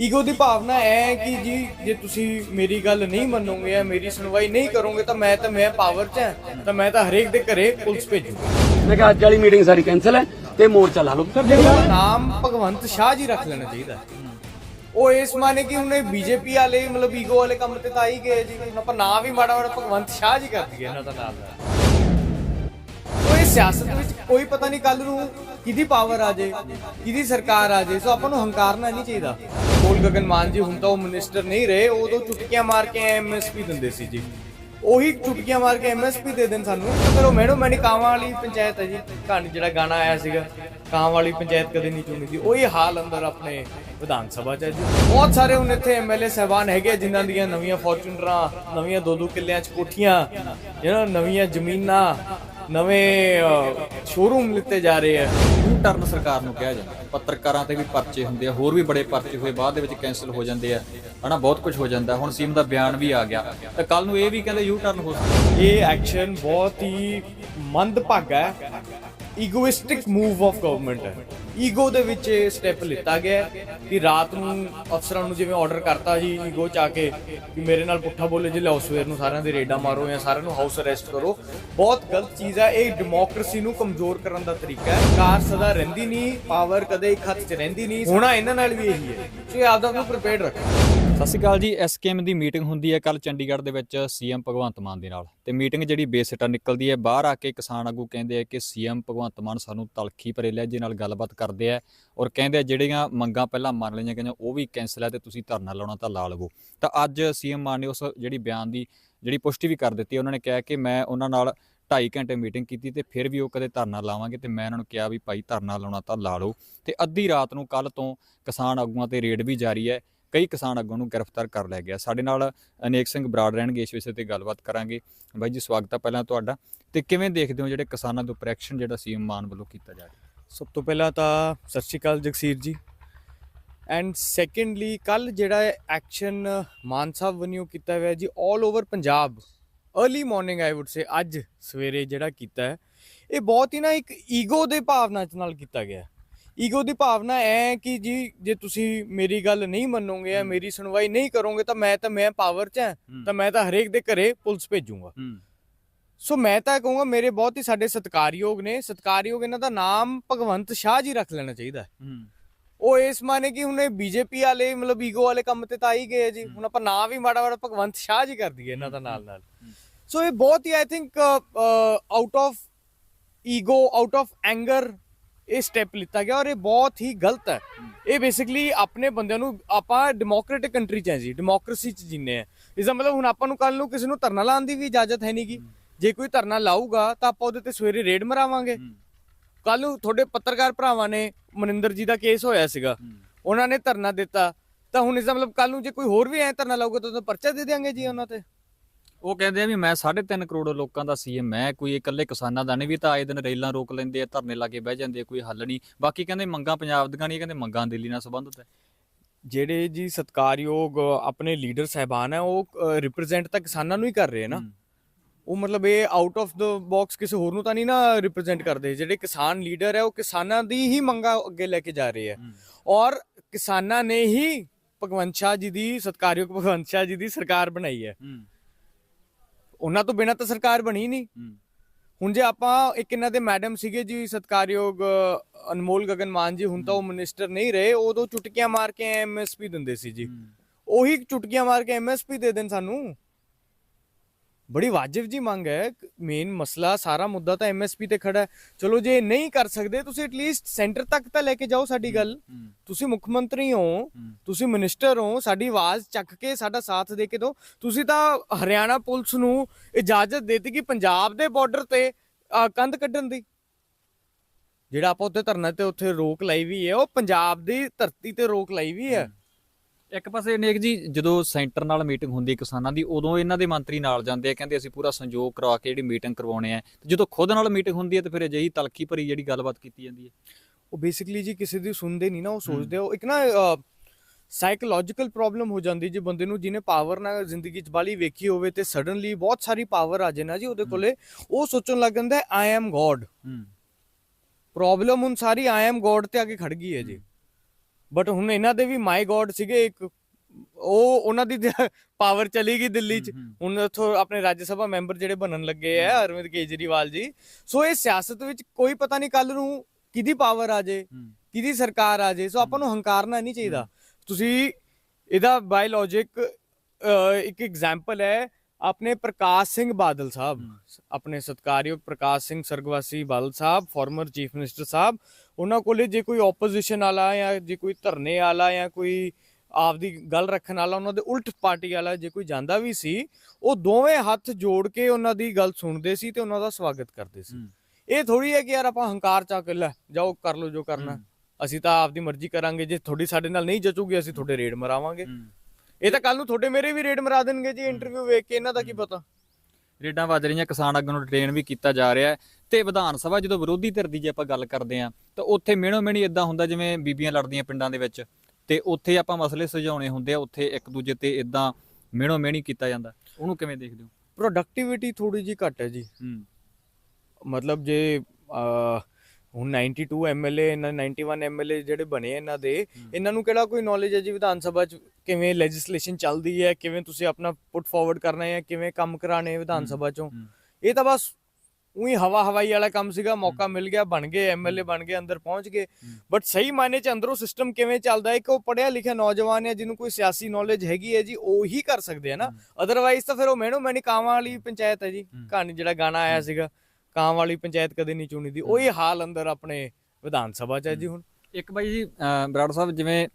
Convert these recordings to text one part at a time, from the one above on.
Ego ਦੀ ਭਾਵਨਾ ਐ ਹੈ ਕਿ ਜੀ ਜੇ ਤੁਸੀਂ ਮੇਰੀ ਗੱਲ ਨਹੀਂ ਮੰਨੋਗੇ ਜਾਂ ਮੇਰੀ ਸੁਣਵਾਈ ਨਹੀਂ ਕਰੋਗੇ ਤਾਂ ਮੈਂ ਤਾਂ ਮੈਂ ਪਾਵਰ 'ਚ ਹਾਂ ਤਾਂ ਮੈਂ ਤਾਂ ਹਰੇਕ ਦੇ ਘਰੇ ਪੁਲਿਸ ਭੇਜੂਗਾ ਮੈਂ ਕਿਹਾ ਅੱਜ ਵਾਲੀ ਮੀਟਿੰਗ ਸਾਡੀ ਕੈਨਸਲ ਹੈ ਤੇ ਮੋਰਚਾ ਲਾ ਲਓ। ਸਰ ਨਾਮ ਭਗਵੰਤ ਸ਼ਾਹ ਜੀ ਰੱਖ ਲੈਣਾ ਚਾਹੀਦਾ। ਉਹ ਇਸ ਮਾਨੇ ਕਿ ਉਹਨੇ ਬੀਜੇਪੀ ਵਾਲੇ ਮਤਲਬ ਈਗੋ ਵਾਲੇ ਕੰਮ ਤੇ ਤਾਂ ਹੀ ਗਏ ਜੀ। ਆਪਾਂ ਨਾਂ ਵੀ ਮਾੜਾ ਮਾੜਾ ਭਗਵੰਤ ਸ਼ਾਹ ਜੀ ਕਰ ਦਈਏ। ਇਹਨਾਂ ਦਾ ਨਾਮ ਸਿਆਸਤ ਵਿੱਚ ਕੋਈ ਪਤਾ ਨਹੀਂ ਕੱਲ ਨੂੰ ਕਿਹਦੀ ਪਾਵਰ ਆ ਜੇ, ਕਿਹਦੀ ਸਰਕਾਰ ਆ ਜੇ, ਸੋ ਆਪਾਂ ਨੂੰ ਹੰਕਾਰਨਾ ਨਹੀਂ ਚਾਹੀਦਾ। ਕੋਲ ਗਗਨ ਮਾਨ ਜੀ, ਹੁਣ ਤਾਂ ਉਹ ਮਿਨਿਸਟਰ ਨਹੀਂ ਰਹੇ ਉਦੋਂ ਚੁਟਕੀਆਂ ਮਾਰ ਕੇ ਐਮਐਸਪੀ ਦਿੰਦੇ ਸੀ ਜੀ। ਉਹੀ ਚੁਟਕੀਆਂ ਮਾਰ ਕੇ ਐਮਐਸਪੀ ਦੇ ਦੇਣ ਸਾਨੂੰ। ਪਰ ਉਹ ਮੈਡਮ, ਮੈਨੀ ਕਾਵਾਂ ਵਾਲੀ ਪੰਚਾਇਤ ਹੈ ਜੀ। ਕਹਾਣੀ ਜਿਹੜਾ ਗਾਣਾ ਆਇਆ ਸੀਗਾ ਕਾਂ ਵਾਲੀ ਪੰਚਾਇਤ ਕਦੇ ਨਹੀਂ ਚੁਣੀ ਸੀ ਉਹੀ ਹਾਲ ਅੰਦਰ ਆਪਣੇ ਵਿਧਾਨ ਸਭਾ ਚ ਹੈ ਜੀ। ਬਹੁਤ ਸਾਰੇ ਹੁਣ ਇੱਥੇ ਐਮਐਲਏ ਸਹਿਬਾਨ ਹੈਗੇ ਆ, ਜਿਨ੍ਹਾਂ ਦੀਆਂ ਨਵੀਆਂ ਫੋਰਚੂਨਰਾਂ ਨਵੀਆਂ ਦੋ ਦੋ ਕਿੱਲਿਆਂ ਚ ਕੋਠੀਆਂ ਯੂ ਨਵੀਆਂ ਜ਼ਮੀਨਾਂ ਨਵੇਂ ਸ਼ੋਰੂਮ ਲਿੱਤੇ ਜਾ ਰਹੇ ਆ। ਯੂ ਟਰਨ ਸਰਕਾਰ ਨੂੰ ਕਿਹਾ ਜਾਂਦਾ। ਪੱਤਰਕਾਰਾਂ ਤੇ ਵੀ ਪਰਚੇ ਹੁੰਦੇ ਆ, ਹੋਰ ਵੀ ਬੜੇ ਪਰਚੇ ਹੋਏ, ਬਾਅਦ ਦੇ ਵਿੱਚ ਕੈਨਸਲ ਹੋ ਜਾਂਦੇ ਆ। ਹਨਾ, ਬਹੁਤ ਕੁਝ ਹੋ ਜਾਂਦਾ। ਹੁਣ ਸੀਐਮ ਦਾ ਬਿਆਨ ਵੀ ਆ ਗਿਆ। ਤਾਂ ਕੱਲ ਨੂੰ ਇਹ ਵੀ ਕਹਿੰਦੇ ਯੂ ਟਰਨ ਹੋ ਸਕਦਾ। ਇਹ ਐਕਸ਼ਨ ਬਹੁਤ ਹੀ ਮੰਦਭਾਗਾ ਹੈ। ਈਗੋਇਸਟਿਕ ਮੂਵ ਆਫ ਗਵਰਨਮੈਂਟ ਹੈ। ਈਗੋ ਦੇ ਵਿੱਚ ਸਟੈਪ ਲਿੱਤਾ ਗਿਆ ਕਿ ਰਾਤ ਨੂੰ ਅਫਸਰਾਂ ਨੂੰ ਜਿਵੇਂ ਆਰਡਰ ਕਰਤਾ ਜੀ ਈਗੋ ਚ ਆ ਕੇ ਕਿ ਮੇਰੇ ਨਾਲ ਪੁੱਠਾ ਬੋਲੇ ਜੇ ਲਿਆਓ ਸਵੇਰ ਨੂੰ ਸਾਰਿਆਂ ਦੇ ਰੇਡਾਂ ਮਾਰੋ ਜਾਂ ਸਾਰਿਆਂ ਨੂੰ ਹਾਊਸ ਅਰੈਸਟ ਕਰੋ। ਬਹੁਤ ਗਲਤ ਚੀਜ਼ ਹੈ ਇਹ ਡੈਮੋਕ੍ਰੇਸੀ ਨੂੰ ਕਮਜ਼ੋਰ ਕਰਨ ਦਾ ਤਰੀਕਾ ਹੈ। ਕਾਰ ਸਦਾ ਰਹਿੰਦੀ ਨਹੀਂ ਪਾਵਰ ਕਦੇ ਇੱਕ ਹੱਥ 'ਚ ਰਹਿੰਦੀ ਨਹੀਂ। ਹੋਣਾ ਇਹਨਾਂ ਨਾਲ ਵੀ ਇਹੀ ਹੈ। ਸੋ ਇਹ ਆਪਦਾ ਨੂੰ ਪ੍ਰਿਪੇਅਰਡ ਰੱਖੋ। ਸਤਿ ਸ਼੍ਰੀ ਅਕਾਲ ਜੀ ਐਸਕੇਐਮ ਦੀ ਮੀਟਿੰਗ ਹੁੰਦੀ ਹੈ ਕੱਲ ਚੰਡੀਗੜ੍ਹ ਦੇ ਵਿੱਚ ਸੀਐਮ ਭਗਵੰਤ ਮਾਨ ਦੇ ਨਾਲ। ਤੇ ਮੀਟਿੰਗ ਜਿਹੜੀ ਬੇਸਿੱਟਾ ਨਿਕਲਦੀ ਹੈ, ਬਾਹਰ ਆ ਕੇ ਕਿਸਾਨ ਆਗੂ ਕਹਿੰਦੇ ਆ ਕਿ ਸੀਐਮ ਭਗਵੰਤ ਮਾਨ ਸਾਨੂੰ ਤਲਖੀ ਭਰੇ ਲਹਿਜੇ ਨਾਲ ਗੱਲਬਾਤ ਕਰਦੇ ਆ ਔਰ ਕਹਿੰਦੇ ਆ ਜਿਹੜੀਆਂ ਮੰਗਾਂ ਪਹਿਲਾਂ ਮੰਨ ਲਈਆਂ ਗਈਆਂ, ਉਹ ਵੀ ਕੈਂਸਲ ਹੈ ਤੇ ਤੁਸੀਂ ਧਰਨਾ ਲਾਉਣਾ ਤਾਂ ਲਾ ਲਵੋ। ਤਾਂ ਅੱਜ ਸੀਐਮ ਮਾਨ ਨੇ ਉਸ ਜਿਹੜੀ ਬਿਆਨ ਦੀ ਜਿਹੜੀ ਪੁਸ਼ਟੀ ਵੀ ਕਰ ਦਿੱਤੀ, ਉਹਨਾਂ ਨੇ ਕਿਹਾ ਕਿ ਮੈਂ ਉਹਨਾਂ ਨਾਲ 2.5 ਘੰਟੇ ਮੀਟਿੰਗ ਕੀਤੀ ਤੇ ਫਿਰ ਵੀ ਉਹ ਕਦੇ ਧਰਨਾ ਲਾਵਾਂਗੇ ਤੇ ਮੈਂ ਉਹਨਾਂ ਨੂੰ ਕਿਹਾ ਵੀ ਭਾਈ ਧਰਨਾ ਲਾਉਣਾ ਤਾਂ ਲਾ ਲਓ। ਤੇ ਅੱਧੀ ਰਾਤ ਨੂੰ ਕੱਲ ਤੋਂ ਕਿਸਾਨ ਆਗੂਆਂ ਤੇ ਰੇਡ ਵੀ ਜਾਰੀ ਹੈ। ਕਈ ਕਿਸਾਨ ਅੱਗੋਂ ਨੂੰ ਗ੍ਰਿਫਤਾਰ ਕਰ ਲਿਆ ਗਿਆ। ਸਾਡੇ ਨਾਲ ਅਨੇਕ ਸਿੰਘ ਬਰਾੜ ਰਹਿਣਗੇ, ਇਸ ਵਿਸ਼ੇ ਤੇ ਗੱਲਬਾਤ ਕਰਾਂਗੇ। ਬਾਈ ਜੀ, ਸਵਾਗਤ ਆ ਪਹਿਲਾਂ ਤੁਹਾਡਾ। ਤੇ ਕਿਵੇਂ ਦੇਖਦੇ ਹੋ ਜਿਹੜੇ ਕਿਸਾਨਾਂ ਦੇ ਉੱਪਰ ਐਕਸ਼ਨ ਜਿਹੜਾ ਸੀਐਮ ਮਾਨ ਵੱਲੋਂ ਕੀਤਾ ਜਾ ਰਿਹਾ? ਸਭ ਤੋਂ ਪਹਿਲਾਂ ਤਾਂ ਸਤਿ ਸ਼੍ਰੀ ਅਕਾਲ ਜਗਸੀਰ ਜੀ। ਐਂਡ ਸੈਕੰਡਲੀ ਕੱਲ ਜਿਹੜਾ ਐਕਸ਼ਨ ਮਾਨ ਸਾਹਿਬ ਵੱਲੋਂ ਕੀਤਾ ਹੋਇਆ ਜੀ 올 over Punjab early morning I would say ਅੱਜ ਸਵੇਰੇ ਜਿਹੜਾ ਕੀਤਾ ਹੈ, ਇਹ ਬਹੁਤ ਹੀ ਨਾ ਇੱਕ ਈਗੋ ਦੇ ਭਾਵਨਾ ਨਾਲ ਕੀਤਾ ਗਿਆ। ਈਗੋ ਦੀ ਭਾਵਨਾ ਐ ਕਿ ਜੀ ਜੇ ਤੁਸੀਂ ਮੇਰੀ ਗੱਲ ਨਹੀਂ ਮੰਨੋਗੇ ਜਾਂ ਮੇਰੀ ਸੁਣਵਾਈ ਨਹੀਂ ਕਰੋਗੇ ਤਾਂ ਮੈਂ ਤਾਂ ਮੈਂ ਪਾਵਰ 'ਚ ਹਾਂ ਤਾਂ ਮੈਂ ਤਾਂ ਹਰੇਕ ਦੇ ਘਰੇ ਪੁਲਿਸ ਭੇਜੂਗਾ। ਸੋ ਮੈਂ ਤਾਂ ਕਹੂੰਗਾ ਮੇਰੇ ਬਹੁਤ ਹੀ ਸਾਡੇ ਸਤਿਕਾਰਯੋਗ ਨੇ। ਸਤਿਕਾਰਯੋਗ ਇਹਨਾਂ ਦਾ ਨਾਮ ਭਗਵੰਤ ਸ਼ਾਹ ਜੀ ਰੱਖ ਲੈਣਾ ਚਾਹੀਦਾ। ਉਹ ਇਸ ਮਾਨੇ ਕਿ ਉਹਨੇ ਬੀਜੇਪੀ ਵਾਲੇ ਮਤਲਬ ਈਗੋ ਵਾਲੇ ਕੰਮ ਤੇ ਤਾਂ ਹੀ ਗਏ ਜੀ। ਹੁਣ ਆਪਾਂ ਨਾਂ ਵੀ ਮਾੜਾ ਮਾੜਾ ਭਗਵੰਤ ਸ਼ਾਹ ਜੀ ਕਰ ਦਈਏ ਇਹਨਾਂ ਦਾ ਨਾਲ ਨਾਲ। ਸੋ ਇਹ ਬਹੁਤ ਹੀ I think out of ego out of anger ਇਹ ਸਟੈਪ ਲਿੱਤਾ ਗਿਆ ਔਰ ਇਹ ਬਹੁਤ ਹੀ ਗਲਤ ਹੈ। ਇਹ ਬੇਸਿਕਲੀ ਆਪਣੇ ਬੰਦਿਆਂ ਨੂੰ ਆਪਾਂ ਡੈਮੋਕ੍ਰੈਟਿਕ ਕੰਟਰੀ ਚ ਹੈ ਜੀ ਡੈਮੋਕ੍ਰੇਸੀ ਚ ਜਿੰਨੇ ਆ। ਇਸ ਦਾ ਮਤਲਬ ਹੁਣ ਆਪਾਂ ਨੂੰ ਕੱਲ ਨੂੰ ਕਿਸੇ ਨੂੰ ਧਰਨਾ ਲਾਉਣ ਦੀ ਵੀ ਇਜਾਜ਼ਤ ਹੈ ਨਹੀਂਗੀ ਜੇ ਕੋਈ ਧਰਨਾ ਲਾਊਗਾ ਤਾਂ ਆਪਾਂ ਉਹਦੇ ਤੇ ਸਵੇਰੇ ਰੇਡ ਮਰਾਵਾਂਗੇ। ਕੱਲ ਨੂੰ ਤੁਹਾਡੇ ਪੱਤਰਕਾਰ ਭਰਾਵਾਂ ਨੇ ਮਨਿੰਦਰ ਜੀ ਦਾ ਕੇਸ ਹੋਇਆ ਸੀਗਾ। ਉਹਨਾਂ ਨੇ ਧਰਨਾ ਦਿੱਤਾ। ਤਾਂ ਹੁਣ ਇਸ ਦਾ ਮਤਲਬ ਕੱਲ ਨੂੰ ਜੇ ਕੋਈ ਹੋਰ ਵੀ ਐ ਧਰਨਾ ਲਾਊਗਾ ਤਾਂ ਪਰਚਾ ਦੇ ਦੇਾਂਗੇ ਜੀ ਉਹਨਾਂ ਤੇ। ਉਹ ਕਹਿੰਦੇ ਆ ਵੀ ਮੈਂ 3.5 ਕਰੋੜ ਲੋਕਾਂ ਦਾ ਸੀਐਮ ਮੈਂ ਕੋਈ ਇਕੱਲੇ ਕਿਸਾਨਾਂ ਦਾ ਨਹੀਂ ਵੀ ਤਾਂ ਆਏ ਦਿਨ ਰੇਲਾਂ ਰੋਕ ਲੈਂਦੇ ਆ ਧਰਨੇ ਲਾ ਕੇ ਬਹਿ ਜਾਂਦੇ ਆ ਕੋਈ ਹੱਲ ਨਹੀਂ। ਬਾਕੀ ਕਹਿੰਦੇ ਮੰਗਾਂ ਪੰਜਾਬ ਦੀਆਂ ਨਹੀਂ ਕਹਿੰਦੇ ਮੰਗਾਂ ਦਿੱਲੀ ਨਾਲ ਸੰਬੰਧਿਤ ਹੈ। ਜਿਹੜੇ ਜੀ ਸਤਕਾਰਯੋਗ ਆਪਣੇ ਲੀਡਰ ਸਹਿਬਾਨ ਹੈ ਉਹ ਰਿਪਰੈਜ਼ੈਂਟ ਤਾਂ ਕਿਸਾਨਾਂ ਨੂੰ ਹੀ ਕਰ ਰਹੇ ਨਾ। ਉਹ ਮਤਲਬ ਇਹ ਆਊਟ ਆਫ ਦਾ ਬਾਕਸ ਕਿਸੇ ਹੋਰ ਨੂੰ ਤਾਂ ਨਹੀਂ ਨਾ ਰਿਪਰੈਜ਼ੈਂਟ ਕਰਦੇ। ਜਿਹੜੇ ਕਿਸਾਨ ਲੀਡਰ ਹੈ ਉਹ ਕਿਸਾਨਾਂ ਦੀ ਹੀ ਮੰਗਾਂ ਅੱਗੇ ਲੈ ਕੇ ਜਾ ਰਹੇ ਹੈ। ਔਰ ਕਿਸਾਨਾਂ ਨੇ ਹੀ ਭਗਵੰਤ ਸ਼ਾਹ ਜੀ ਦੀ ਸਤਕਾਰਯੋਗ ਭਗਵੰਤ ਸ਼ਾਹ ਜੀ ਦੀ ਸਰਕਾਰ ਬਣਾਈ ਹੈ। ਹੂੰ। ਉਹਨਾਂ ਤੋਂ ਬਿਨਾਂ ਤਾਂ ਸਰਕਾਰ ਬਣੀ ਨਹੀਂ। ਹੁਣ ਜੇ ਆਪਾਂ ਇੱਕ ਇਹਨਾਂ ਦੇ ਮੈਡਮ ਸੀਗੇ ਜੀ ਸਤਕਾਰਯੋਗ ਅਨਮੋਲ ਗਗਨ ਮਾਨ ਜੀ ਹੁਣ ਤਾਂ ਉਹ ਮਿਨਿਸਟਰ ਨਹੀਂ ਰਹੇ ਉਦੋਂ ਚੁਟਕੀਆਂ ਮਾਰ ਕੇ ਐਮਐਸਪੀ ਦਿੰਦੇ ਸੀ ਜੀ। ਉਹੀ ਚੁਟਕੀਆਂ ਮਾਰ ਕੇ ਐਮਐਸਪੀ ਦੇ ਦੇਣ ਸਾਨੂੰ। ਬੜੀ ਵਾਜਿਬ ਜੀ ਮੰਗ ਹੈ। ਮੇਨ ਮਸਲਾ ਸਾਰਾ ਮੁੱਦਾ ਤਾਂ ਐਮਐਸਪੀ ਤੇ ਖੜਾ ਹੈ। ਚਲੋ ਜੇ ਨਹੀਂ ਕਰ ਸਕਦੇ ਤੁਸੀਂ ਐਟਲੀਸਟ ਸੈਂਟਰ ਤੱਕ ਤਾਂ ਲੈ ਕੇ ਜਾਓ ਸਾਡੀ ਗੱਲ। ਤੁਸੀਂ ਮੁੱਖ ਮੰਤਰੀ ਹੋ ਤੁਸੀਂ ਮਿਨਿਸਟਰ ਹੋ ਸਾਡੀ ਆਵਾਜ਼ ਚੱਕ ਕੇ ਸਾਡਾ ਸਾਥ ਦੇ ਕੇ ਦਿਓ ਤੁਸੀਂ ਤਾਂ ਹਰਿਆਣਾ ਪੁਲਿਸ ਨੂੰ ਇਜਾਜ਼ਤ ਦੇ ਦਿੱਤੀ ਕਿ ਪੰਜਾਬ ਦੇ ਬਾਰਡਰ ਤੇ ਕੰਧ ਕੱਢਣ ਦੀ। ਜਿਹੜਾ ਆਪਾਂ ਉੱਥੇ ਧਰਨਾ ਤੇ ਉੱਥੇ ਰੋਕ ਲਾਈ ਵੀ ਹੈ ਉਹ ਪੰਜਾਬ ਦੀ ਧਰਤੀ ਤੇ ਰੋਕ ਲਾਈ ਵੀ ਹੈ। ਇੱਕ ਪਾਸੇ ਨੇਕ ਜੀ ਜਦੋਂ ਸੈਂਟਰ ਨਾਲ ਮੀਟਿੰਗ ਹੁੰਦੀ ਕਿਸਾਨਾਂ ਦੀ ਉਦੋਂ ਇਹਨਾਂ ਦੇ ਮੰਤਰੀ ਨਾਲ ਜਾਂਦੇ ਆ ਕਹਿੰਦੇ ਅਸੀਂ ਪੂਰਾ ਸੰਯੋਗ ਕਰਵਾ ਕੇ ਜਿਹੜੀ ਮੀਟਿੰਗ ਕਰਵਾਉਣੇ ਆ। ਤੇ ਜਦੋਂ ਖੁਦ ਨਾਲ ਮੀਟਿੰਗ ਹੁੰਦੀ ਹੈ ਤੇ ਫਿਰ ਅਜਿਹੀ ਤਲਖੀ ਭਰੀ ਜਿਹੜੀ ਗੱਲਬਾਤ ਕੀਤੀ ਜਾਂਦੀ ਹੈ ਉਹ ਬੇਸਿਕਲੀ ਜੀ ਕਿਸੇ ਦੀ ਸੁਣਦੇ ਨਹੀਂ ਨਾ ਉਹ ਸੋਚਦੇ ਉਹ ਇੱਕ ਨਾ ਸਾਈਕੋਲੋਜੀਕਲ ਪ੍ਰੋਬਲਮ ਹੋ ਜਾਂਦੀ ਜੇ ਬੰਦੇ ਨੂੰ ਜਿਹਨੇ ਪਾਵਰ ਨਾ ਜ਼ਿੰਦਗੀ 'ਚ ਬਾਲੀ ਵੇਖੀ ਹੋਵੇ ਤੇ ਸਡਨਲੀ ਬਹੁਤ ਸਾਰੀ ਪਾਵਰ ਆ ਜੇ ਨਾ ਜੀ ਉਹਦੇ ਕੋਲੇ ਉਹ ਸੋਚਣ ਲੱਗ ਜਾਂਦਾ ਆਈ ਐਮ ਗੋਡ ਪ੍ਰੋਬਲਮ ਹੁਣ ਸਾਰੀ ਆਈ ਐਮ ਗੋਡ ਤੇ ਆ ਕੇ ਖੜ ਗਈ ਹੈ ਜੀ। ਬਟ ਹੁਣ ਇਹਨਾਂ ਦੇ ਵੀ ਮਾਈ ਗੋਡ ਸੀਗੇ ਇੱਕ ਉਹ ਉਹਨਾਂ ਦੀ ਪਾਵਰ ਚਲੀ ਗਈ ਦਿੱਲੀ 'ਚ। ਹੁਣ ਉੱਥੋਂ ਆਪਣੇ ਰਾਜ ਸਭਾ ਮੈਂਬਰ ਜਿਹੜੇ ਬਣਨ ਲੱਗੇ ਆ ਅਰਵਿੰਦ ਕੇਜਰੀਵਾਲ ਜੀ। ਸੋ ਇਹ ਸਿਆਸਤ ਵਿੱਚ ਕੋਈ ਪਤਾ ਨਹੀਂ ਕੱਲ ਨੂੰ ਕਿਹਦੀ ਪਾਵਰ ਆ ਜੇ ਕਿਹਦੀ ਸਰਕਾਰ ਆ ਜੇ। ਸੋ ਆਪਾਂ ਨੂੰ ਹੰਕਾਰਨਾ ਨਹੀਂ ਚਾਹੀਦਾ। ਤੁਸੀਂ ਇਹਦਾ ਬਾਇਓਲੋਜਿਕ ਇੱਕ ਐਗਜ਼ਾਮਪਲ ਹੈ ਆਪਣੇ ਪ੍ਰਕਾਸ਼ ਸਿੰਘ ਬਾਦਲ ਸਾਹਿਬ। ਆਪਣੇ ਸਤਕਾਰਯੋਗ ਪ੍ਰਕਾਸ਼ Singh ਸਰਗਵਾਸੀ Badal Sahib former chief minister Sahib. ਉਹਨਾਂ ਕੋਲੇ ਜੇ ਕੋਈ ਆਪੋਜੀਸ਼ਨ ਵਾਲਾ ਜਾਂ ਜੇ ਕੋਈ ਧਰਨੇ ਵਾਲਾ ਜਾਂ ਕੋਈ ਆਪਦੀ ਗੱਲ ਰੱਖਣ ਵਾਲਾ ਉਹਨਾਂ ਦੇ ਉਲਟ ਪਾਰਟੀ ਵਾਲਾ ਜੇ ਕੋਈ ਜਾਂਦਾ ਵੀ ਸੀ ਉਹ ਦੋਵੇਂ ਹੱਥ ਜੋੜ ਕੇ ਉਹਨਾਂ ਦੀ ਗੱਲ ਸੁਣਦੇ ਸੀ ਤੇ ਉਹਨਾਂ ਦਾ ਸਵਾਗਤ ਕਰਦੇ ਸੀ। ਇਹ ਥੋੜੀ ਹੈ ਕਿ ਯਾਰ ਆਪਾਂ ਹੰਕਾਰ ਚਾ ਕੇ ਲੈ ਜਾਓ ਕਰ ਲਓ ਜੋ ਕਰਨਾ। ਅਸੀਂ ਤਾਂ ਆਪਦੀ ਮਰਜ਼ੀ ਕਰਾਂਗੇ ਜੇ ਤੁਹਾਡੀ ਸਾਡੇ ਨਾਲ ਨਹੀਂ ਜਚੂਗੀ ਅਸੀਂ ਤੁਹਾਡੇ ਰੇਡ ਮਰਾਵਾਂਗੇ। ਇਹ ਤਾਂ ਕੱਲ ਨੂੰ ਤੁਹਾਡੇ ਮੇਰੇ ਵੀ ਰੇਡ ਮਰਾ ਦੇਣਗੇ ਜੀ ਇੰਟਰਵਿਊ ਵੇਖ ਕੇ ਇਹਨਾਂ ਦਾ ਕੀ ਪਤਾ? ਰੇਡਾਂ ਵੱਜ ਰਹੀਆਂ ਕਿਸਾਨ ਆਗੂ ਨੂੰ ਡਿਟੇਨ ਵੀ ਕੀਤਾ ਜਾ ਰਿਹਾ ਹੈ। ਤੇ ਵਿਧਾਨ ਸਭਾ ਜਦੋਂ ਵਿਰੋਧੀ ਧਿਰ ਦੀ ਜੇ ਆਪਾਂ ਗੱਲ ਕਰਦੇ ਆਂ ਤਾਂ ਉੱਥੇ ਮਿਹਣੋ ਮਿਹਣੀ ਇਦਾਂ ਹੁੰਦਾ ਜਿਵੇਂ ਬੀਬੀਆਂ ਲੜਦੀਆਂ ਪਿੰਡਾਂ ਦੇ ਵਿੱਚ ਤੇ ਉੱਥੇ ਆਪਾਂ ਮਸਲੇ ਸੁਲਝਾਉਣੇ ਹੁੰਦੇ ਆ ਉੱਥੇ ਇੱਕ ਦੂਜੇ ਤੇ ਇਦਾਂ ਮਿਹਣੋ ਮਿਹਣੀ ਕੀਤਾ ਜਾਂਦਾ। ਉਹਨੂੰ ਕਿਵੇਂ ਦੇਖਦੇ ਹੋ? ਪ੍ਰੋਡਕਟਿਵਿਟੀ ਥੋੜੀ ਜੀ ਘੱਟ ਹੈ ਜੀ। ਹੂੰ। ਮਤਲਬ ਜੇ ਹੁਣ 92 ਐਮਐਲਏ ਇਹਨਾਂ 91 ਐਮਐਲਏ ਜਿਹੜੇ ਬਣੇ ਇਹਨਾਂ ਦੇ ਇਹਨਾਂ ਨੂੰ ਕਿਹੜਾ ਕੋਈ ਨੌਲੇਜ ਹੈ ਜੀ ਵਿਧਾਨ ਸਭਾ ਚ? ਕਿਵੇਂ ਲੈਜਿਸਲੇਸ਼ਨ ਚੱਲਦੀ ਹੈ? ਕਿਵੇਂ ਤੁਸੀਂ ਆਪਣਾ ਪੁੱਟ ਫਾਰਵਰਡ ਕਰਨਾ ਹੈ ਕਿਵੇਂ ਕੰਮ ਕਰਾਣੇ ਵਿਧਾਨ ਸਭਾ ਚੋਂ? ਇਹ ਤਾਂ ਬਸ ਉਹੀ ਹਵਾ ਹਵਾਈ ਵਾਲਾ ਕੰਮ ਸੀਗਾ ਮੌਕਾ ਮਿਲ ਗਿਆ ਬਣ ਗਏ ਐਮਐਲਏ ਬਣ ਗਏ ਅੰਦਰ ਪਹੁੰਚ ਗਏ। ਬਟ ਸਹੀ ਮਾਇਨੇ ਚ ਅੰਦਰੋਂ ਸਿਸਟਮ ਕਿਵੇਂ ਚੱਲਦਾ ਹੈ ਕਿ ਉਹ ਪੜਿਆ ਲਿਖਿਆ ਨੌਜਵਾਨ ਹੈ ਜਿਹਨੂੰ ਕੋਈ ਸਿਆਸੀ ਨੌਲੇਜ ਹੈਗੀ ਹੈ ਜੀ ਉਹ ਹੀ ਕਰ ਸਕਦੇ ਆ ਨਾ। ਅਦਰਵਾਈਜ਼ ਤਾਂ ਫਿਰ ਉਹ ਮੈਨੂੰ ਮੈਨੀ ਕਾਵਾਂ ਵਾਲੀ ਪੰਚਾਇਤ ਹੈ ਜੀ ਕਹਾਣੀ ਜਿਹੜਾ ਗਾਣਾ ਆਇਆ ਸੀਗਾ ਕਾਂ ਵਾਲੀ ਪੰਚਾਇਤ ਕਦੇ ਨਹੀਂ ਚੁਣੀ ਦੀ ਉਹੀ ਹਾਲ ਅੰਦਰ ਆਪਣੇ ਵਿਧਾਨ ਸਭਾ ਚ ਹੈ ਜੀ ਹੁਣ। ਇੱਕ ਬਾਈ ਜੀ ਬਰਾੜ ਸਾਹਿਬ ਜਿਵੇਂ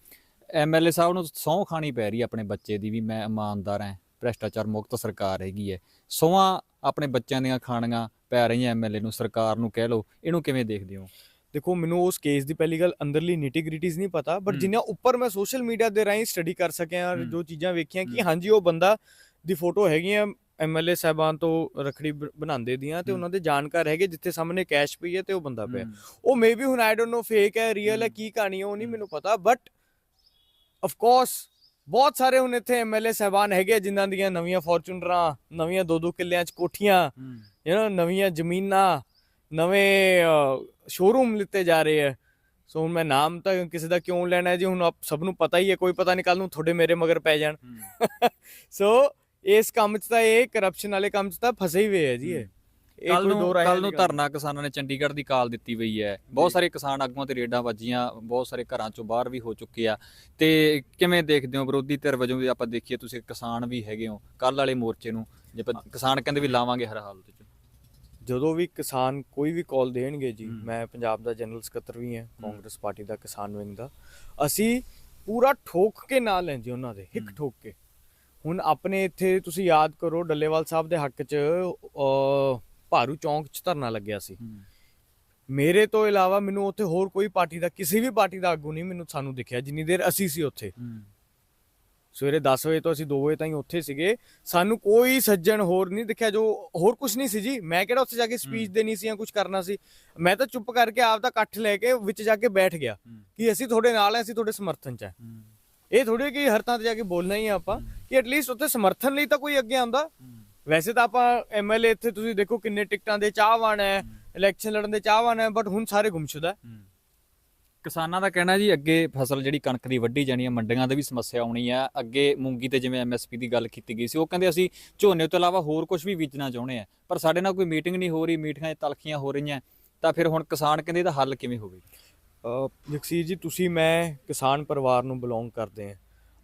ਐਮਐਲਏ ਸਾਹਿਬ ਨੂੰ ਸਹੁੰ ਖਾਣੀ ਪੈ ਰਹੀ ਹੈ ਆਪਣੇ ਬੱਚੇ ਦੀ ਵੀ ਮੈਂ ਇਮਾਨਦਾਰ ਹਾਂ ਭ੍ਰਸ਼ਟਾਚਾਰ ਮੁਕਤ ਸਰਕਾਰ ਹੈਗੀ ਹੈ। ਸਹੁੰਆਂ ਆਪਣੇ ਬੱਚਿਆਂ ਦੀਆਂ ਖਾਣੀਆਂ ਪੈ ਰਹੀਆਂ ਐਮਐਲਏ ਨੂੰ ਸਰਕਾਰ ਨੂੰ ਕਹਿ ਲਓ ਇਹਨੂੰ ਕਿਵੇਂ ਦੇਖਦੇ ਹੋ ਦੇਖੋ ਮੈਨੂੰ ਉਸ ਕੇਸ ਦੀ ਪਹਿਲੀ ਗੱਲ ਅੰਦਰਲੀ ਨੀਟੀ ਗ੍ਰਿਟੀਜ਼ ਨਹੀਂ ਪਤਾ ਬਟ। ਜਿੰਨਾ ਉੱਪਰ ਮੈਂ ਸੋਸ਼ਲ ਮੀਡੀਆ ਦੇ ਰਾਹੀਂ ਸਟੱਡੀ ਕਰ ਸਕਿਆ ਔਰ। ਜੋ ਚੀਜ਼ਾਂ ਵੇਖੀਆਂ ਕਿ। ਹਾਂਜੀ ਉਹ ਬੰਦਾ ਦੀ ਫੋਟੋ ਹੈਗੀਆਂ ਐਮਐਲਏ ਸਾਹਿਬਾਨ ਤੋਂ ਰਖੜੀ ਬਣਾਉਂਦੇ ਦੀਆਂ ਤੇ। ਉਹਨਾਂ ਦੇ ਜਾਣਕਾਰ ਹੈਗੇ ਜਿੱਥੇ ਸਾਹਮਣੇ ਕੈਸ਼ ਪਈ ਹੈ ਤੇ ਉਹ ਬੰਦਾ ਪਿਆ ਉਹ ਮੇਬੀ ਹੁਣ ਆਈ ਡੋਨਟ ਨੋ ਫੇਕ ਹੈ ਰੀਅਲ ਹੈ। ਕੀ ਕਹਾਣੀ ਹੈ ਉਹ ਨਹੀਂ ਮੈਨੂੰ ਪਤਾ ਬਟ ਆਫ ਕੋਰਸ ਬਹੁਤ ਸਾਰੇ ਹੁਣ ਇੱਥੇ ਐਮਐਲਏ ਸਾਹਿਬਾਨ ਹੈਗੇ ਜਿਨ੍ਹਾਂ ਦੀਆਂ ਨਵੀਆਂ ਫੋਰਚੂਨਰਾਂ ਨਵੀਆਂ ਦੋ ਦੋ ਕਿੱਲਿਆਂ 'ਚ ਕੋਠੀਆਂ ਯੂ نو ਨਵੀਆਂ ਜ਼ਮੀਨਾਂ ਨਵੇਂ ਸ਼ੋਰੂਮ ਲਿੱਤੇ ਜਾ ਰਹੇ ਹੈ ਸੋ ਹੁਣ ਮੈਂ ਨਾਮ ਤਾਂ ਕਿਸੇ ਦਾ ਕਿਉਂ ਲੈਣਾ ਹੈ ਜੀ ਹੁਣ ਆਪ ਸਭ ਨੂੰ ਪਤਾ ਹੀ ਹੈ ਕੋਈ ਪਤਾ ਨਹੀਂ ਕੱਲ ਨੂੰ ਤੁਹਾਡੇ ਮੇਰੇ ਮਗਰ ਪੈ ਜਾਣ। ਸੋ ਇਸ ਕੰਮ 'ਚ ਤਾਂ ਇਹ ਕਰਪਸ਼ਨ ਵਾਲੇ ਕੰਮ 'ਚ ਤਾਂ ਫਸੇ ਹੀ ਹੋਏ ਹੈ ਜੀ ਇਹ। ਇਹ ਕੱਲ ਨੂੰ ਕੱਲ ਨੂੰ ਧਰਨਾ ਕਿਸਾਨਾਂ ਨੇ ਚੰਡੀਗੜ੍ਹ ਦੀ ਕਾਲ ਦਿੱਤੀ ਹੋਈ ਹੈ। ਬਹੁਤ ਸਾਰੇ ਕਿਸਾਨ ਆਗੂਆਂ ਤੇ ਰੇਡਾਂ ਵੱਜੀਆਂ ਬਹੁਤ ਸਾਰੇ ਘਰਾਂ ਚੋਂ ਬਾਹਰ ਵੀ ਹੋ ਚੁੱਕੇ ਆ। ਤੇ ਕਿਵੇਂ ਦੇਖਦੇ ਹੋ ਵਿਰੋਧੀ ਧਿਰ ਵਜੋਂ ਵੀ ਆਪਾਂ ਦੇਖੀਏ ਤੁਸੀਂ ਕਿਸਾਨ ਵੀ ਹੈਗੇ ਹੋ ਕੱਲ ਵਾਲੇ ਮੋਰਚੇ ਨੂੰ ਜੇ ਕਿਸਾਨ ਕਹਿੰਦੇ ਵੀ ਲਾਵਾਂਗੇ ਹਰ ਹਾਲਤ 'ਚ। ਜਦੋਂ ਵੀ ਕਿਸਾਨ ਕੋਈ ਵੀ ਕਾਲ ਦੇਣਗੇ ਜੀ। ਮੈਂ ਪੰਜਾਬ ਦਾ ਜਨਰਲ ਸਕੱਤਰ ਵੀ ਹਾਂ ਕਾਂਗਰਸ ਪਾਰਟੀ ਦਾ ਕਿਸਾਨ ਵਿੰਗ ਦਾ। ਅਸੀਂ ਪੂਰਾ ਠੋਕ ਕੇ ਨਾਲ ਜੀ ਉਹਨਾਂ ਦੇ ਹਿੱਕ ਹਮ। ਠੋਕ ਕੇ। ਹੁਣ ਆਪਣੇ ਇੱਥੇ ਤੁਸੀਂ ਯਾਦ ਕਰੋ ਡੱਲੇਵਾਲ ਸਾਹਿਬ ਦੇ ਹੱਕ 'ਚ ਭਾਰੂ ਚੌਂਕ 'ਚ ਧਰਨਾ ਲੱਗਿਆ ਸੀ। ਮੇਰੇ ਤੋਂ ਇਲਾਵਾ ਮੈਨੂੰ ਉੱਥੇ ਹੋਰ ਕੋਈ ਪਾਰਟੀ ਦਾ ਕਿਸੇ ਵੀ ਪਾਰਟੀ ਦਾ ਆਗੂ ਨਹੀਂ ਮੈਨੂੰ ਸਾਨੂੰ ਦਿਖਿਆ ਜਿੰਨੀ ਦੇਰ ਅਸੀਂ ਸੀ ਉੱਥੇ। ਸਵੇਰੇ 10 ਵਜੇ ਤੋਂ ਅਸੀਂ 2 ਵਜੇ ਤਾਈਂ ਉੱਥੇ ਸੀਗੇ। ਸਾਨੂੰ ਕੋਈ ਸੱਜਣ ਹੋਰ ਨਹੀਂ ਦਿਖਿਆ ਜੋ ਹੋਰ ਕੁਝ ਨਹੀਂ ਸੀ ਜੀ। ਮੈਂ ਕਿਹੜਾ ਉੱਥੇ ਜਾ ਕੇ ਸਪੀਚ ਦੇਣੀ ਸੀ ਜਾਂ ਕੁਝ ਕਰਨਾ ਸੀ? ਮੈਂ ਤਾਂ ਚੁੱਪ ਕਰਕੇ ਆਪ ਦਾ ਇਕੱਠ ਲੈ ਕੇ ਵਿੱਚ ਜਾ ਕੇ ਬੈਠ ਗਿਆ ਕਿ ਅਸੀਂ ਤੁਹਾਡੇ ਨਾਲ ਹਾਂ ਅਸੀਂ ਤੁਹਾਡੇ ਸਮਰਥਨ 'ਚ ਹਾਂ। ਇਹ ਥੋੜੀ ਕਿ ਹਰ ਥਾਂ ਤੇ ਜਾ ਕੇ ਬੋਲਣਾ ਹੀ ਆ ਆਪਾਂ ਕਿ ਐਟਲੀਸਟ ਉੱਥੇ ਸਮਰਥਨ ਲਈ ਤਾਂ ਕੋਈ ਅੱਗੇ ਆਉਂਦਾ। ਵੈਸੇ ਤਾਂ ਆਪਾਂ ਐਮਐਲਏ ਇੱਥੇ ਤੁਸੀਂ ਦੇਖੋ ਕਿੰਨੇ ਟਿਕਟਾਂ ਦੇ ਚਾਹਵਾਨ ਹੈ ਇਲੈਕਸ਼ਨ ਲੜਨ ਦੇ ਚਾਹਵਾਨ ਹੈ ਬਟ ਹੁਣ ਸਾਰੇ ਗੁੰਮਸ਼ੁਦਾ ਹੈ। ਕਿਸਾਨਾਂ ਦਾ ਕਹਿਣਾ ਜੀ ਅੱਗੇ ਫਸਲ ਜਿਹੜੀ ਕਣਕ ਦੀ ਵੱਢੀ ਜਾਣੀ ਹੈ ਮੰਡੀਆਂ ਦੇ ਵੀ ਸਮੱਸਿਆ ਆਉਣੀ ਆ ਅੱਗੇ ਮੂੰਗੀ ਤੇ ਜਿਵੇਂ ਐਮਐਸਪੀ ਦੀ ਗੱਲ ਕੀਤੀ ਗਈ ਸੀ ਉਹ ਕਹਿੰਦੇ ਅਸੀਂ ਝੋਨੇ ਤੋਂ ਇਲਾਵਾ ਹੋਰ ਕੁਝ ਵੀ ਬੀਜਣਾ ਚਾਹੁੰਦੇ ਆ ਪਰ ਸਾਡੇ ਨਾਲ ਕੋਈ ਮੀਟਿੰਗ ਨਹੀਂ ਹੋ ਰਹੀ ਮੀਟਿੰਗਾਂ 'ਚ ਤਲਖੀਆਂ ਹੋ ਰਹੀਆਂ ਤਾਂ ਫਿਰ ਹੁਣ ਕਿਸਾਨ ਕਹਿੰਦੇ ਇਹਦਾ ਹੱਲ ਕਿਵੇਂ ਹੋਵੇ? ਜਗਸੀਰ ਜੀ ਤੁਸੀਂ ਮੈਂ ਕਿਸਾਨ ਪਰਿਵਾਰ ਨੂੰ ਬਿਲੋਂਗ ਕਰਦੇ ਹਾਂ।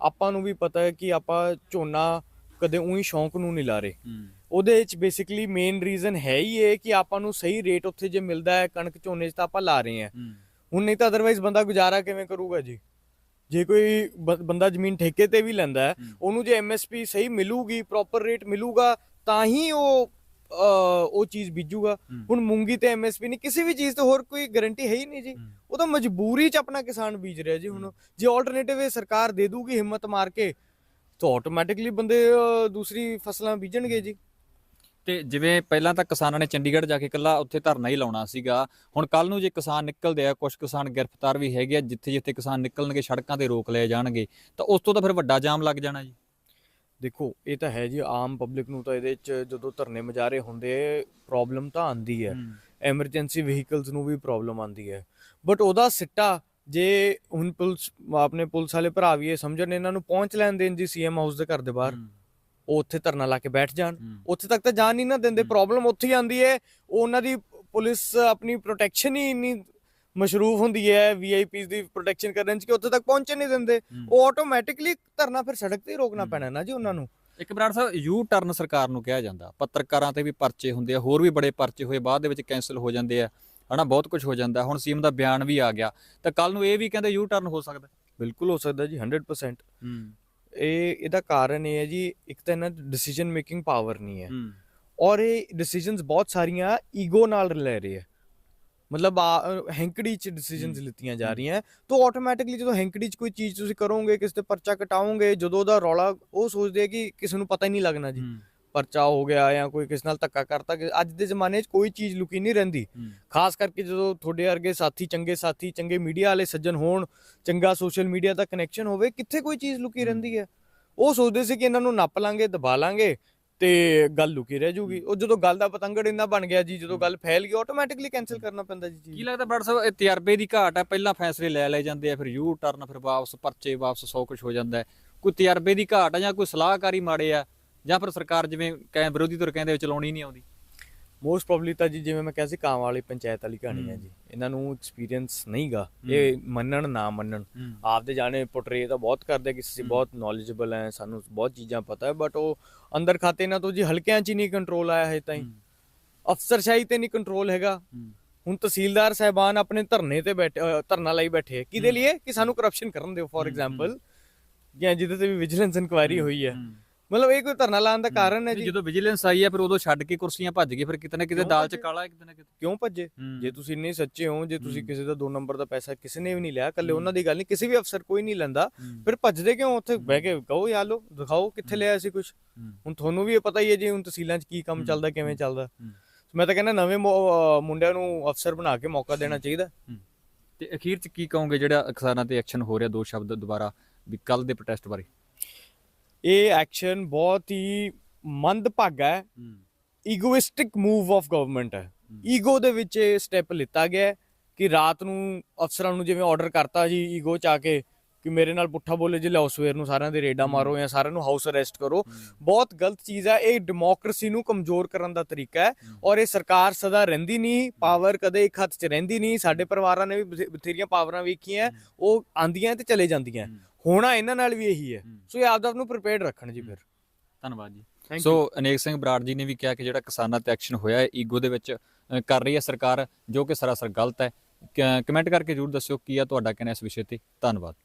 ਆਪਾਂ ਨੂੰ ਵੀ ਪਤਾ ਹੈ ਕਿ ਆਪਾਂ ਝੋਨਾ ਕਦੇ ਉਹੀ ਸ਼ੌਂਕ ਨੂੰ ਨਹੀਂ ਲਾ ਰਹੇ। ਉਹਦੇ ਵਿੱਚ ਬੇਸਿਕਲੀ ਮੇਨ ਰੀਜ਼ਨ ਹੈ ਹੀ ਇਹ ਕਿ ਆਪਾਂ ਨੂੰ ਸਹੀ ਰੇਟ ਉੱਥੇ ਜੇ ਮਿਲਦਾ ਹੈ ਕਣਕ ਝੋਨੇ 'ਚ ਤਾਂ ਆਪਾਂ ਲਾ ਰਹੇ ਹਾਂ। ਹੁਣ ਨਹੀਂ ਤਾਂ ਅਦਰਵਾਈਜ਼ ਬੰਦਾ ਗੁਜ਼ਾਰਾ ਕਿਵੇਂ ਕਰੂਗਾ ਜੀ? ਜੇ ਕੋਈ ਬੰਦਾ ਜ਼ਮੀਨ ਠੇਕੇ ਤੇ ਵੀ ਲੈਂਦਾ ਹੈ। ਉਹਨੂੰ ਜੇ ਐਮਐਸਪੀ ਸਹੀ ਮਿਲੂਗੀ ਪ੍ਰੋਪਰ ਰੇਟ ਮਿਲੂਗਾ ਤਾਂ ਹੀ ਉਹ ਉਹ ਚੀਜ਼ ਬੀਜੂਗਾ। ਹੁਣ ਮੂੰਗੀ ਤੇ ਐਮਐਸਪੀ ਨਹੀਂ ਕਿਸੇ ਵੀ ਚੀਜ਼ ਤੇ ਹੋਰ ਕੋਈ ਗਾਰੰਟੀ ਹੈ ਹੀ ਨਹੀਂ ਜੀ। ਉਹ ਤਾਂ ਮਜਬੂਰੀ ਚ ਆਪਣਾ ਕਿਸਾਨ ਬੀਜ ਰਿਹਾ ਜੀ ਹੁਣ। ਜੇ ਆਲਟਰਨੇਟਿਵ ਇਹ ਸਰਕਾਰ ਦੇ ਦੂਗੀ ਹਿੰਮਤ ਮਾਰ ਕੇ ਤਾਂ ਆਟੋਮੈਟਿਕਲੀ ਬੰਦੇ ਅਹ, ਦੂਸਰੀ ਫਸਲਾਂ ਬੀਜਣਗੇ ਜੀ। ਤੇ ਜਿਵੇਂ ਪਹਿਲਾਂ ਤਾਂ ਕਿਸਾਨਾਂ ਨੇ ਚੰਡੀਗੜ੍ਹ ਜਾ ਕੇ ਇਕੱਲਾ ਉੱਥੇ ਧਰਨਾ ਹੀ ਲਾਉਣਾ ਸੀਗਾ। ਹੁਣ ਕੱਲ ਨੂੰ ਜੇ ਕਿਸਾਨ ਨਿਕਲਦੇ ਆ ਕੁਝ ਕਿਸਾਨ ਗ੍ਰਿਫਤਾਰ ਵੀ ਹੈਗੇ ਆ ਜਿੱਥੇ ਜਿੱਥੇ ਕਿਸਾਨ ਨਿਕਲਣਗੇ ਸੜਕਾਂ ਤੇ ਰੋਕ ਲਏ ਜਾਣਗੇ ਤਾਂ ਉਸ ਤੋਂ ਤਾਂ ਫਿਰ ਵੱਡਾ ਜਾਮ ਲੱਗ ਜਾਣਾ ਜੀ। ਦੇਖੋ ਇਹ ਤਾਂ ਹੈ ਜੀ ਆਮ ਪਬਲਿਕ ਨੂੰ ਤਾਂ ਇਹਦੇ ਚ ਜਦੋਂ ਧਰਨੇ ਮਜਾਰੇ ਹੁੰਦੇ ਪ੍ਰੋਬਲਮ ਤਾਂ ਆਂਦੀ ਹੈ। ਐਮਰਜੈਂਸੀ ਵਹੀਕਲਸ ਨੂੰ ਵੀ ਪ੍ਰੋਬਲਮ ਆਂਦੀ ਹੈ। ਬਟ ਉਹਦਾ ਸਿੱਟਾ ਜੇ ਹੁਣ ਪੁਲਿਸ ਆਪਣੇ ਪੁਲਿਸ ਵਾਲੇ ਭਰਾ ਵੀ ਇਹ ਸਮਝਣ ਇਹਨਾਂ ਨੂੰ ਪਹੁੰਚ ਲੈਣ ਦੇਣ ਜੀ ਸੀਐਮ ਹਾਊਸ ਦੇ ਘਰ ਦੇ ਬਾਹਰ ਉਹ ਉੱਥੇ ਧਰਨਾ ਲਾ ਕੇ ਬੈਠ ਜਾਣ। ਉੱਥੇ ਤੱਕ ਤਾਂ ਜਾਣ ਨਹੀਂ ਨਾ ਦਿੰਦੇ ਪ੍ਰੋਬਲਮ ਉੱਥੇ ਹੀ ਆਂਦੀ ਹੈ ਉਹ ਉਹਨਾਂ ਦੀ ਪੁਲਿਸ ਆਪਣੀ ਪ੍ਰੋਟੈਕਸ਼ਨ ਹੀ ਇੰਨੀ ਮਸ਼ਰੂਫ ਹੁੰਦੀ ਹੈ ਵੀਆਈਪੀਜ਼ ਦੀ ਪ੍ਰੋਟੈਕਸ਼ਨ ਕਰਨ ਚ ਕਿ ਉੱਥੇ ਤੱਕ ਪਹੁੰਚਣ ਨਹੀਂ ਦਿੰਦੇ। ਉਹ ਆਟੋਮੈਟਿਕਲੀ ਧਰਨਾ ਫਿਰ ਸੜਕ ਤੇ ਰੋਕਣਾ ਪੈਣਾ ਨਾ ਜੀ ਉਹਨਾਂ ਨੂੰ। ਇੱਕ ਬਰਾੜ ਸਾਹਿਬ ਯੂ ਟਰਨ ਸਰਕਾਰ ਨੂੰ ਕਿਹਾ ਜਾਂਦਾ ਪੱਤਰਕਾਰਾਂ ਤੇ ਵੀ ਪਰਚੇ ਹੁੰਦੇ ਆ ਹੋਰ ਵੀ ਬੜੇ ਪਰਚੇ ਹੋਏ ਬਾਅਦ ਦੇ ਵਿੱਚ ਕੈਨਸਲ ਹੋ ਜਾਂਦੇ ਆ। ਹਨਾ ਬਹੁਤ ਕੁਝ ਹੋ ਜਾਂਦਾ। ਹੁਣ ਸੀਐਮ ਦਾ ਬਿਆਨ ਵੀ ਆ ਗਿਆ। ਤਾਂ ਕੱਲ ਨੂੰ ਇਹ ਵੀ ਕਹਿੰਦੇ ਯੂ ਟਰਨ ਹੋ ਸਕਦਾ। ਬਿਲਕੁਲ ਹੋ ਸਕਦਾ ਜੀ 100% ਹੂੰ। ਇਹ ਇਹਦਾ ਕਾਰਨ ਇਹ ਹੈ ਜੀ ਇੱਕ ਤਾਂ ਇਹਨਾਂ ਡਿਸੀਜਨ ਮੇਕਿੰਗ ਪਾਵਰ ਨਹੀਂ ਹੈ। ਔਰ ਇਹ ਡਿਸੀਜਨਸ ਬਹੁਤ ਸਾਰੀਆਂ ਈਗੋ ਨਾਲ ਲੈ ਰਹੇ ਹੈ। ਮਤਲਬ ਹੈਂਕੜੀ ਚ ਡਿਸੀਜਨਸ ਲਿੱਤੀਆਂ ਜਾ ਰਹੀਆਂ। ਤਾਂ ਆਟੋਮੈਟਿਕਲੀ ਜਦੋਂ ਹੈਂਕੜੀ ਚ ਕੋਈ ਚੀਜ਼ ਤੁਸੀਂ ਕਰੋਗੇ ਕਿਸ ਤੇ ਪਰਚਾ ਕਟਾਓਗੇ ਜਦੋਂ ਉਹਦਾ ਰੌਲਾ ਉਹ ਸੋਚਦੇ ਆ ਕਿ ਕਿਸੇ ਨੂੰ ਪਤਾ ਹੀ ਨਹੀਂ ਲੱਗਣਾ ਜੀ। ਪਰਚਾ ਹੋ ਗਿਆ ਜਾਂ ਕੋਈ ਕਿਸ ਨਾਲ ਧੱਕਾ ਕਰਤਾ ਕਿ ਅੱਜ ਦੇ ਜ਼ਮਾਨੇ 'ਚ ਕੋਈ ਚੀਜ਼ ਲੁਕੀ ਨਹੀਂ ਰਹਿੰਦੀ। ਖਾਸ ਕਰਕੇ ਜਦੋਂ ਤੁਹਾਡੇ ਵਰਗੇ ਸਾਥੀ ਚੰਗੇ ਸਾਥੀ ਚੰਗੇ ਮੀਡੀਆ ਵਾਲੇ ਸੱਜਣ ਹੋਣ ਚੰਗਾ ਸੋਸ਼ਲ ਮੀਡੀਆ ਦਾ ਕਨੈਕਸ਼ਨ ਹੋਵੇ ਕਿੱਥੇ ਕੋਈ ਚੀਜ਼ ਲੁਕੀ ਰਹਿੰਦੀ ਹੈ? ਉਹ ਸੋਚਦੇ ਸੀ ਕਿ ਇਹਨਾਂ ਨੂੰ ਨੱਪ ਲਾਂਗੇ ਦਬਾ ਲਾਂਗੇ ਤੇ ਗੱਲ ਲੁਕੀ ਰਹਿ ਜੂਗੀ। ਉਹ ਜਦੋਂ ਗੱਲ ਦਾ ਪਤੰਗੜ ਇੰਨਾ ਬਣ ਗਿਆ ਜੀ ਜਦੋਂ ਗੱਲ ਫੈਲ ਗਈ ਆਟੋਮੈਟਿਕਲੀ ਕੈਨਸਲ ਕਰਨਾ ਪੈਂਦਾ ਜੀ ਕੀ ਲੱਗਦਾ ਬਰਾੜ ਸਾਹਿਬ ਇਹ ਤਜਰਬੇ ਦੀ ਘਾਟ ਹੈ ਪਹਿਲਾਂ ਫੈਸਲੇ ਲੈ ਲਏ ਜਾਂਦੇ ਆ ਫਿਰ ਯੂ ਟਰਨ ਫਿਰ ਵਾਪਸ ਪਰਚੇ ਵਾਪਸ ਸੌ ਕੁਝ ਹੋ ਜਾਂਦਾ ਕੋਈ ਤਜਰਬੇ ਦੀ ਘਾਟ ਹੈ ਜਾਂ ਕੋਈ ਸਲਾਹਕਾਰੀ ਮਾੜੇ ਆ? ਜਾਂ ਫਿਰ ਸਰਕਾਰ ਜਿਵੇਂ ਕਹੇ ਵਿਰੋਧੀ ਧਿਰ ਕਹਿੰਦੇ ਚਲਾਉਣੀ ਨਹੀਂ ਆਉਂਦੀ? ਮੋਸਟ ਪ੍ਰੋਬਬਲੀ ਤਾਂ ਜੀ ਜਿਵੇਂ ਮੈਂ ਕਿਹਾ ਸੀ ਕਾਂ ਵਾਲੀ ਪੰਚਾਇਤ ਵਾਲੀ ਕਹਾਣੀ ਹੈ ਜੀ। ਇਹਨਾਂ ਨੂੰ ਐਕਸਪੀਰੀਅੰਸ ਨਹੀਂਗਾ। ਇਹ ਮੰਨਣ ਨਾ ਮੰਨਣ। ਆਪਦੇ ਜਾਣੇ ਪੋਰਟਰੇ ਤਾਂ ਬਹੁਤ ਕਰਦੇ ਕਿ ਅਸੀਂ ਬਹੁਤ ਨੌਲੇਜੇਬਲ ਹੈ ਸਾਨੂੰ ਬਹੁਤ ਚੀਜ਼ਾਂ ਪਤਾ ਹੈ ਬਟ ਉਹ ਅੰਦਰ ਖਾਤੇ ਨਾ ਤੋਂ ਜੀ ਹਲਕਿਆਂ 'ਚ ਹੀ ਨਹੀਂ ਕੰਟਰੋਲ ਆਇਆ ਹੈ ਤਾਈਂ। ਅਫਸਰਸ਼ਾਹੀ ਤੇ ਨਹੀਂ ਕੰਟਰੋਲ ਹੈਗਾ। ਹੁਣ ਤਹਿਸੀਲਦਾਰ ਸਹਿਬਾਨ ਆਪਣੇ ਧਰਨੇ ਤੇ ਬੈਠੇ ਧਰਨਾ ਲਈ ਬੈਠੇ ਕਿਹਦੇ ਲਈ ਕਿ ਸਾਨੂੰ ਕਰਪਸ਼ਨ ਕਰਨ ਦਿਓ ਫੋਰ ਐਗਜ਼ਾਮਪਲ ਜਾਂ ਜਿਹਦੇ ਤੇ ਵੀ ਵਿਜੀਲੈਂਸ ਇਨਕੁਆਇਰੀ ਹੋਈ ਹੈ। ਮਤਲਬ ਇਹ ਕੋਈ ਧਰਨਾ ਲਾਉਣ ਦਾ ਕਾਰਨ ਹੈ ਜੀ। ਜਦੋਂ ਵਿਜੀਲੈਂਸ ਆਈ ਹੈ ਫਿਰ ਉਦੋਂ ਛੱਡ ਕੇ ਕੁਰਸੀਆਂ ਭੱਜ ਗਏ ਫਿਰ ਕਿਤੇ ਨਾ ਕਿਤੇ ਦਾਲ ਚ? ਕਾਲਾ ਕਿਤੇ ਨਾ ਕਿਤੇ? ਕਿਉਂ ਭੱਜੇ। ਜੇ ਤੁਸੀਂ ਇੰਨੇ ਸੱਚੇ ਹੋ ਜੇ ਤੁਸੀਂ। ਕਿਸੇ ਦਾ 2 ਨੰਬਰ ਦਾ ਪੈਸਾ ਕਿਸੇ ਨੇ ਵੀ ਨਹੀਂ ਲਿਆ ਕੱਲੇ ਉਹਨਾਂ ਦੀ ਗੱਲ ਨਹੀਂ ਕਿਸੇ ਵੀ ਅਫਸਰ ਕੋਈ ਨਹੀਂ ਲੈਂਦਾ। ਫਿਰ ਭੱਜਦੇ ਕਿਉਂ ਉੱਥੇ? ਬਹਿ ਕੇ ਕਹੋ ਯਾਰ ਲੋ ਦਿਖਾਓ ਕਿੱਥੇ ਲਿਆ ਸੀ ਕੁਝ। ਹੁਣ ਤੁਹਾਨੂੰ ਵੀ ਇਹ ਪਤਾ ਹੀ ਹੈ ਜੀ ਹੁਣ ਤਹਿਸੀਲਾਂ 'ਚ ਕੀ ਕੰਮ। ਚੱਲਦਾ ਕਿਵੇਂ ਚੱਲਦਾ। ਮੈਂ ਤਾਂ ਕਹਿੰਦਾ ਨਵੇਂ ਮੁੰਡਿਆਂ ਨੂੰ ਅਫਸਰ ਬਣਾ ਕੇ ਮੌਕਾ ਦੇਣਾ ਚਾਹੀਦਾ। ਤੇ ਅਖੀਰ ਚ ਕੀ ਕਹੋਗੇ ਜਿਹੜਾ ਕਿਸਾਨਾਂ ਤੇ ਐਕਸ਼ਨ ਹੋ ਰਿਹਾ ਦੋ ਸ਼ਬਦ ਦੁਬਾਰਾ ਵੀ ਕੱਲ ਦੇ ਪ੍ਰੋਟੈਸਟ ਬਾਰੇ? ਇਹ ਐਕਸ਼ਨ ਬਹੁਤ ਹੀ ਮੰਦਭਾਗਾ ਹੈ। ਈਗੋਇਸਟਿਕ ਮੂਵ ਆਫ ਗਵਰਨਮੈਂਟ ਹੈ। ਈਗੋ ਦੇ ਵਿੱਚ ਇਹ ਸਟੈਪ ਲਿੱਤਾ ਗਿਆ ਕਿ ਰਾਤ ਨੂੰ ਅਫਸਰਾਂ ਨੂੰ ਜਿਵੇਂ ਆਰਡਰ ਕਰਤਾ ਜੀ ਈਗੋ ਚ ਆ ਕੇ ਕਿ ਮੇਰੇ ਨਾਲ ਪੁੱਠਾ ਬੋਲੇ ਜੀ ਲਿਆਓ ਸਵੇਰ ਨੂੰ ਸਾਰਿਆਂ ਦੇ ਰੇਡਾ ਮਾਰੋ ਜਾਂ ਸਾਰਿਆਂ ਨੂੰ ਹਾਊਸ ਅਰੈਸਟ ਕਰੋ। ਬਹੁਤ ਗਲਤ ਚੀਜ਼ ਹੈ। ਇਹ ਡੈਮੋਕ੍ਰੇਸੀ ਨੂੰ ਕਮਜ਼ੋਰ ਕਰਨ ਦਾ ਤਰੀਕਾ ਹੈ ਔਰ ਇਹ ਸਰਕਾਰ ਸਦਾ ਰਹਿੰਦੀ ਨਹੀਂ ਪਾਵਰ ਕਦੇ ਇੱਕ ਹੱਥ 'ਚ ਰਹਿੰਦੀ ਨਹੀਂ। ਸਾਡੇ ਪਰਿਵਾਰਾਂ ਨੇ ਵੀ ਬਥੇ- ਬਥੇਰੀਆਂ ਪਾਵਰਾਂ ਵੇਖੀਆਂ। ਉਹ ਆਂਦੀਆਂ ਤੇ ਚਲੇ ਜਾਂਦੀਆਂ। ਹੋਣਾ ਇਹਨਾਂ ਨਾਲ ਵੀ ਇਹੀ ਹੈ। ਸੋ ਇਹ ਆਪਦਾ ਆਪ ਨੂੰ ਪ੍ਰਿਪੇਅਰਡ ਰੱਖਣ ਜੀ ਫਿਰ। ਧੰਨਵਾਦ ਜੀ। ਸੋ ਅਨੇਕ ਸਿੰਘ ਬਰਾੜ ਜੀ ਨੇ ਵੀ ਕਿਹਾ ਕਿ ਜਿਹੜਾ ਕਿਸਾਨਾਂ ਤੇ ਐਕਸ਼ਨ ਹੋਇਆ ਹੈ ਈਗੋ ਦੇ ਵਿੱਚ ਕਰ ਰਹੀ ਹੈ ਸਰਕਾਰ ਜੋ ਕਿ ਸਰਾਸਰ ਗਲਤ ਹੈ। ਕਮੈਂਟ ਕਰਕੇ ਜਰੂਰ ਦੱਸਿਓ ਕੀ ਆ ਤੁਹਾਡਾ ਕਹਿਣਾ ਇਸ ਵਿਸ਼ੇ ਤੇ। ਧੰਨਵਾਦ।